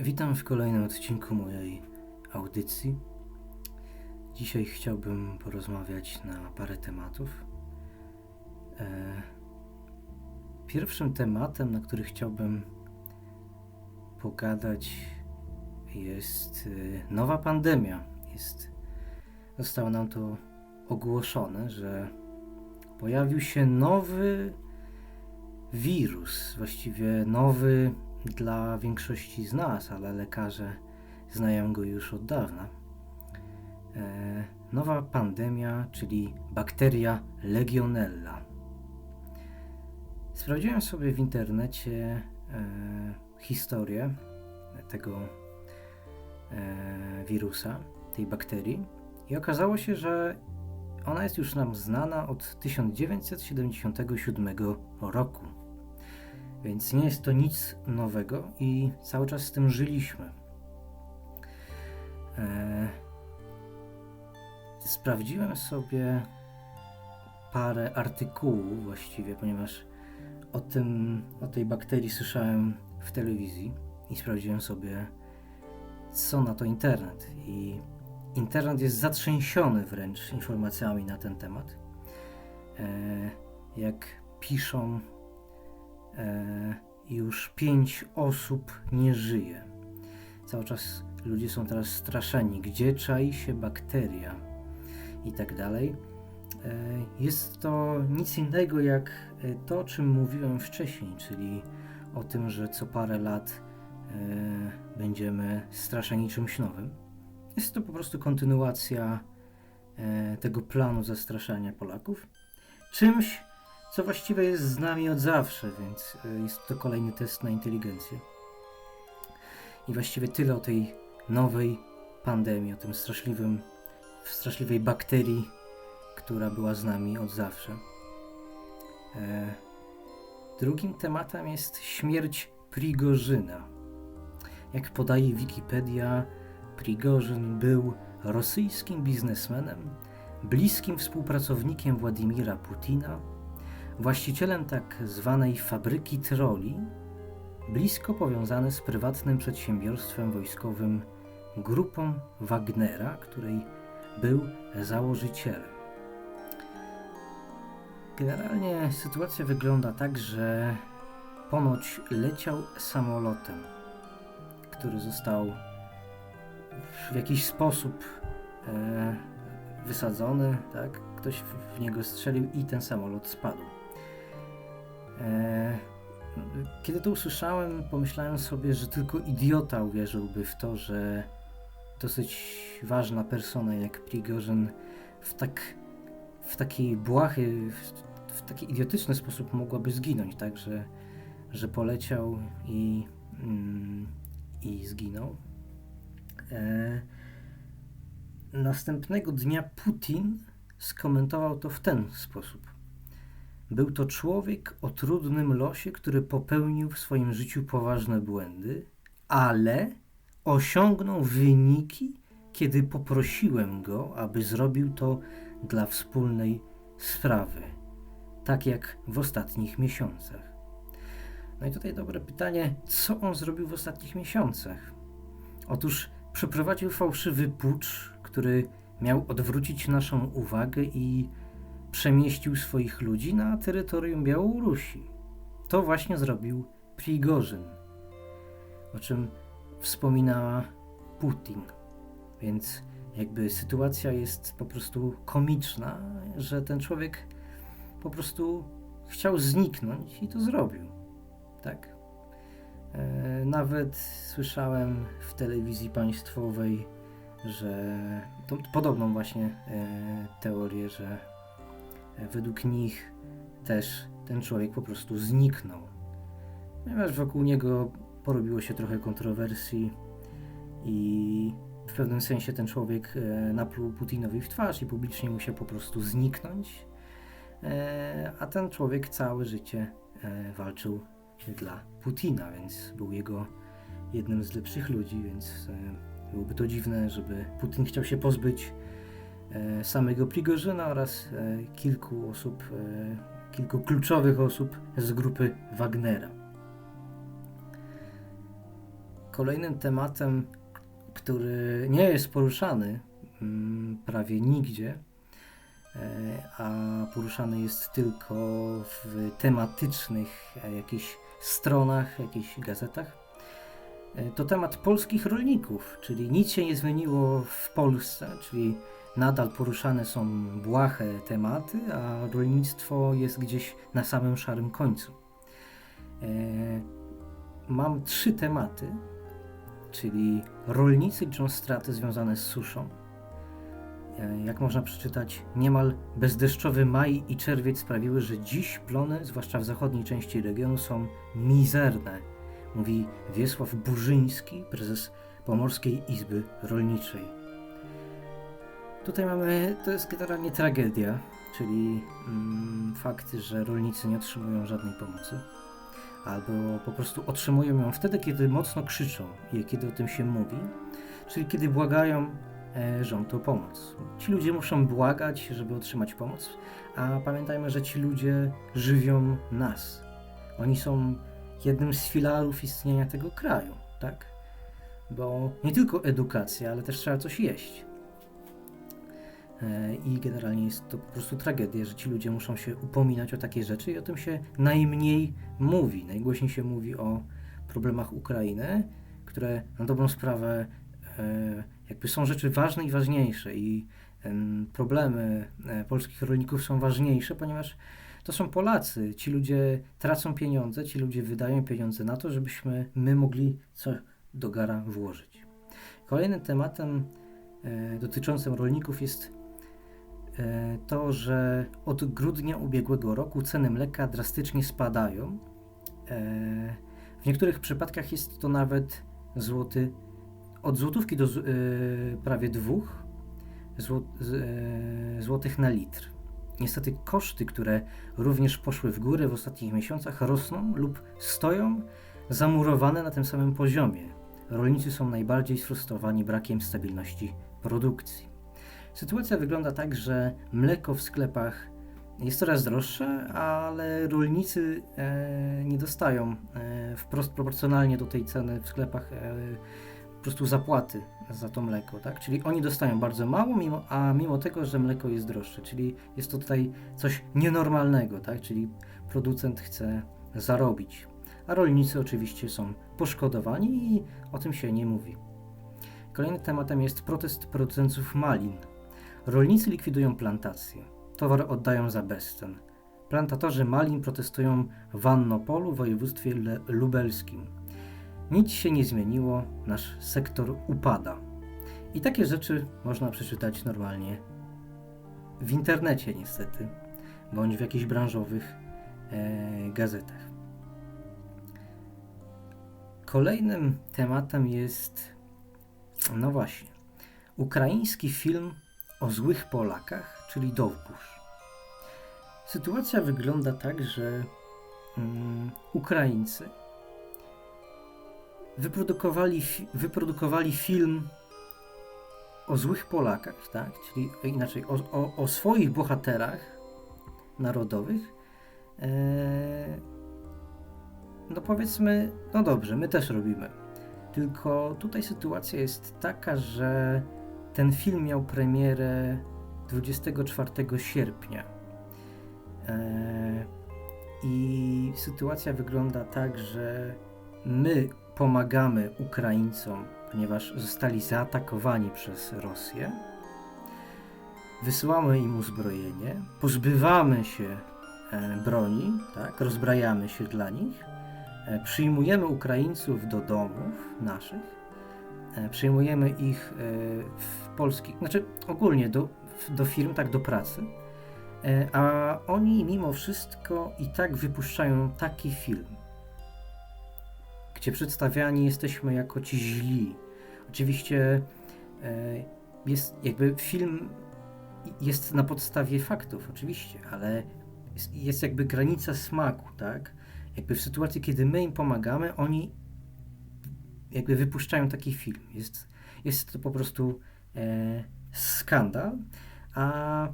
Witam w kolejnym odcinku mojej audycji. Dzisiaj chciałbym porozmawiać na parę tematów. E, Pierwszym tematem, na który chciałbym pogadać, jest e, nowa pandemia. Jest, zostało nam to ogłoszone, że pojawił się nowy wirus, właściwie nowy dla większości z nas, ale lekarze znają go już od dawna. E, nowa pandemia, czyli bakteria Legionella. Sprawdziłem sobie w internecie e, historię tego e, wirusa, tej bakterii i okazało się, że ona jest już nam znana od 1977 roku. Więc nie jest to nic nowego i cały czas z tym żyliśmy. E, sprawdziłem sobie parę artykułów właściwie, ponieważ o, tym, o tej bakterii słyszałem w telewizji i sprawdziłem sobie, co na to internet. I internet jest zatrzęsiony wręcz informacjami na ten temat. E, jak piszą już pięć osób nie żyje. Cały czas ludzie są teraz straszeni, gdzie czai się bakteria i tak dalej. E, jest to nic innego jak e, to, o czym mówiłem wcześniej, czyli o tym, że co parę lat e, będziemy straszeni czymś nowym. Jest to po prostu kontynuacja e, tego planu zastraszania Polaków czymś, co właściwie jest z nami od zawsze, więc e, jest to kolejny test na inteligencję. I właściwie tyle o tej nowej pandemii, o tym straszliwym, straszliwej bakterii, która była z nami od zawsze. E, drugim tematem jest śmierć Prigorzyna. Jak podaje Wikipedia, Prigorzyn był rosyjskim biznesmenem, bliskim współpracownikiem Władimira Putina, właścicielem tak zwanej fabryki troli, blisko powiązany z prywatnym przedsiębiorstwem wojskowym grupą Wagnera, której był założycielem. Generalnie sytuacja wygląda tak, że ponoć leciał samolotem, który został w jakiś sposób e, wysadzony, tak? Ktoś w, niego strzelił i ten samolot spadł. E, kiedy to usłyszałem, pomyślałem sobie, że tylko idiota uwierzyłby w to, że dosyć ważna persona jak Prigorzyn w tak w taki błahy, w, w taki idiotyczny sposób mogłaby zginąć, tak, że, że poleciał i, mm, i zginął. E, następnego dnia Putin skomentował to w ten sposób. Był to człowiek o trudnym losie, który popełnił w swoim życiu poważne błędy, ale osiągnął wyniki, kiedy poprosiłem go, aby zrobił to dla wspólnej sprawy, tak jak w ostatnich miesiącach. No i tutaj dobre pytanie, co on zrobił w ostatnich miesiącach? Otóż przeprowadził fałszywy pucz, który miał odwrócić naszą uwagę i przemieścił swoich ludzi na terytorium Białorusi. To właśnie zrobił Prigorzyn, o czym wspomina Putin. Więc jakby sytuacja jest po prostu komiczna, że ten człowiek po prostu chciał zniknąć i to zrobił. Tak. E, nawet słyszałem w telewizji państwowej, że to, podobną właśnie e, teorię, że według nich też ten człowiek po prostu zniknął. Ponieważ wokół niego porobiło się trochę kontrowersji i w pewnym sensie ten człowiek e, napluł Putinowi w twarz i publicznie musiał po prostu zniknąć. E, a ten człowiek całe życie e, walczył dla Putina, więc był jego jednym z lepszych ludzi, więc byłoby to dziwne, żeby Putin chciał się pozbyć samego Prigorzyna oraz kilku osób, kilku kluczowych osób z grupy Wagnera. Kolejnym tematem, który nie jest poruszany mm, prawie nigdzie, e, a poruszany jest tylko w tematycznych e, jakichś stronach, jakichś gazetach, e, to temat polskich rolników, czyli nic się nie zmieniło w Polsce, czyli nadal poruszane są błahe tematy, a rolnictwo jest gdzieś na samym szarym końcu. Mam trzy tematy, czyli rolnicy liczą straty związane z suszą. E, jak można przeczytać, niemal bezdeszczowy maj i czerwiec sprawiły, że dziś plony, zwłaszcza w zachodniej części regionu, są mizerne, mówi Wiesław Burzyński, prezes Pomorskiej Izby Rolniczej. Tutaj mamy, to jest generalnie tragedia, czyli mm, fakt, że rolnicy nie otrzymują żadnej pomocy albo po prostu otrzymują ją wtedy, kiedy mocno krzyczą i kiedy o tym się mówi, czyli kiedy błagają e, rząd o pomoc. Ci ludzie muszą błagać, żeby otrzymać pomoc, a pamiętajmy, że ci ludzie żywią nas. Oni są jednym z filarów istnienia tego kraju, tak? Bo nie tylko edukacja, ale też trzeba coś jeść. E, I generalnie jest to po prostu tragedia, że ci ludzie muszą się upominać o takie rzeczy i o tym się najmniej mówi. Najgłośniej się mówi o problemach Ukrainy, które na dobrą sprawę e, jakby są rzeczy ważne i ważniejsze i problemy e, polskich rolników są ważniejsze, ponieważ to są Polacy. Ci ludzie tracą pieniądze, ci ludzie wydają pieniądze na to, żebyśmy my mogli coś do gara włożyć. Kolejnym tematem dotyczącym rolników jest to, że od grudnia ubiegłego roku ceny mleka drastycznie spadają. E, w niektórych przypadkach jest to nawet złoty, od złotówki do e, prawie dwóch złotych na litr. Niestety koszty, które również poszły w górę w ostatnich miesiącach, rosną lub stoją zamurowane na tym samym poziomie. Rolnicy są najbardziej sfrustrowani brakiem stabilności produkcji. Sytuacja wygląda tak, że mleko w sklepach jest coraz droższe, ale rolnicy e, nie dostają e, wprost proporcjonalnie do tej ceny w sklepach e, po prostu zapłaty za to mleko, tak? Czyli oni dostają bardzo mało, mimo, a mimo tego, że mleko jest droższe, czyli jest to tutaj coś nienormalnego, tak? Czyli producent chce zarobić, a rolnicy oczywiście są poszkodowani i o tym się nie mówi. Kolejnym tematem jest protest producentów malin. Rolnicy likwidują plantacje. Towar oddają za bezcen. Plantatorzy malin protestują w Annopolu w województwie lubelskim. Nic się nie zmieniło, nasz sektor upada. I takie rzeczy można przeczytać normalnie w internecie niestety, bądź w jakichś branżowych e, gazetach. Kolejnym tematem jest, no właśnie, ukraiński film o złych Polakach, czyli Dowbusz. Sytuacja wygląda tak, że um, Ukraińcy wyprodukowali, wyprodukowali film o złych Polakach, tak? czyli inaczej o, o, o swoich bohaterach narodowych. E, no powiedzmy, no dobrze, my też robimy. Tylko tutaj sytuacja jest taka, że ten film miał premierę 24 sierpnia. E, I sytuacja wygląda tak, że my pomagamy Ukraińcom, ponieważ zostali zaatakowani przez Rosję. Wysyłamy im uzbrojenie, pozbywamy się e, broni, tak, rozbrajamy się dla nich, e, przyjmujemy Ukraińców do domów naszych przyjmujemy ich e, w polskich, znaczy ogólnie do, do firm, tak do pracy, e, a oni mimo wszystko i tak wypuszczają taki film, gdzie przedstawiani jesteśmy jako ci źli. Oczywiście jest jakby film jest na podstawie faktów, oczywiście, ale jest, jest jakby granica smaku, tak? Jakby w sytuacji, kiedy my im pomagamy, oni jakby wypuszczają taki film. Jest, jest to po prostu e, skandal, a e,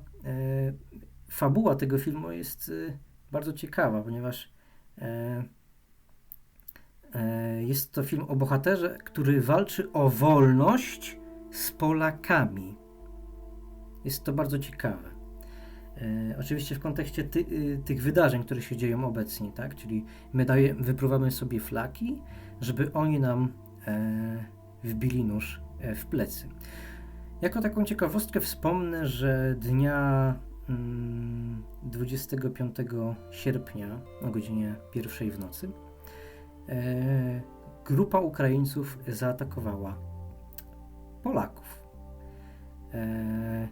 fabuła tego filmu jest e, bardzo ciekawa, ponieważ e, E, Jest to film o bohaterze, który walczy o wolność z Polakami. Jest to bardzo ciekawe. E, oczywiście w kontekście ty, y, tych wydarzeń, które się dzieją obecnie, tak? Czyli my daje, wypruwamy sobie flaki, żeby oni nam wbili nóż e, w plecy. Jako taką ciekawostkę wspomnę, że dnia mm, 25 sierpnia o godzinie pierwszej w nocy e, grupa Ukraińców zaatakowała Polaków. E,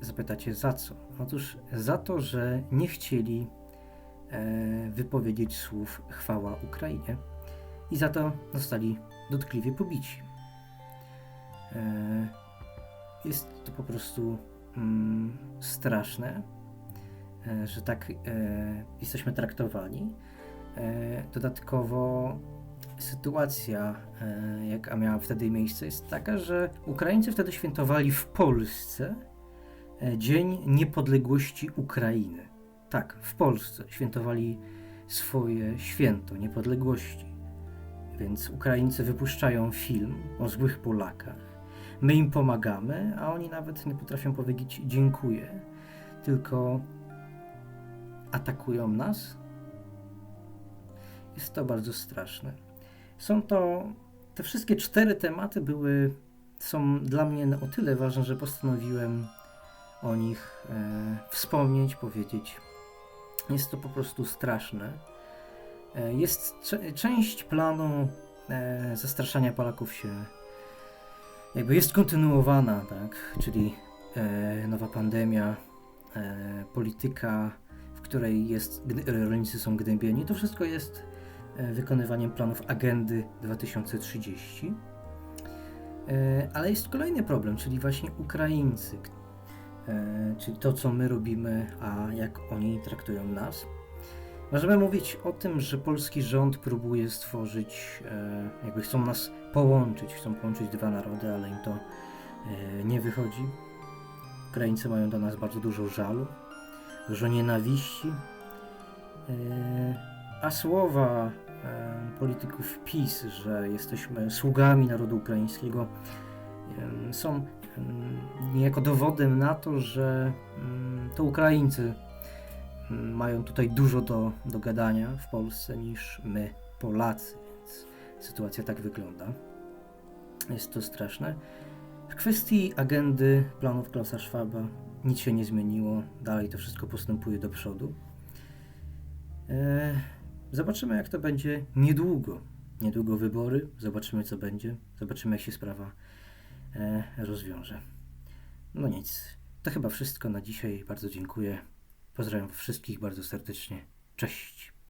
zapytacie za co? Otóż za to, że nie chcieli e, wypowiedzieć słów chwała Ukrainie i za to zostali dotkliwie pobici. E, jest to po prostu mm, straszne, e, że tak e, jesteśmy traktowani. Dodatkowo sytuacja, jaka miała wtedy miejsce, jest taka, że Ukraińcy wtedy świętowali w Polsce Dzień Niepodległości Ukrainy. Tak, w Polsce świętowali swoje święto niepodległości. Więc Ukraińcy wypuszczają film o złych Polakach. My im pomagamy, a oni nawet nie potrafią powiedzieć dziękuję, tylko atakują nas. Jest to bardzo straszne. Są to, te wszystkie cztery tematy były, są dla mnie o tyle ważne, że postanowiłem o nich e, wspomnieć, powiedzieć. Jest to po prostu straszne. E, jest część planu e, zastraszania Polaków się jakby jest kontynuowana, tak? Czyli e, nowa pandemia, polityka, w której jest, rolnicy są gnębieni. To wszystko jest wykonywaniem planów agendy 2030. E, ale jest kolejny problem, czyli właśnie Ukraińcy, czyli to, co my robimy, a jak oni traktują nas. Możemy mówić o tym, że polski rząd próbuje stworzyć, e, jakby chcą nas połączyć, chcą połączyć dwa narody, ale im to e, nie wychodzi. Ukraińcy mają do nas bardzo dużo żalu, dużo nienawiści, e, a słowa polityków PiS, że jesteśmy sługami narodu ukraińskiego, są niejako dowodem na to, że mm, to Ukraińcy mają tutaj dużo do, do gadania w Polsce niż my, Polacy, więc sytuacja tak wygląda. Jest to straszne. W kwestii agendy planów Klausa Schwaba nic się nie zmieniło, dalej to wszystko postępuje do przodu. E, zobaczymy, jak to będzie niedługo. Niedługo wybory, zobaczymy, co będzie, zobaczymy, jak się sprawa e, rozwiąże. No nic, to chyba wszystko na dzisiaj. Bardzo dziękuję. Pozdrawiam wszystkich bardzo serdecznie. Cześć.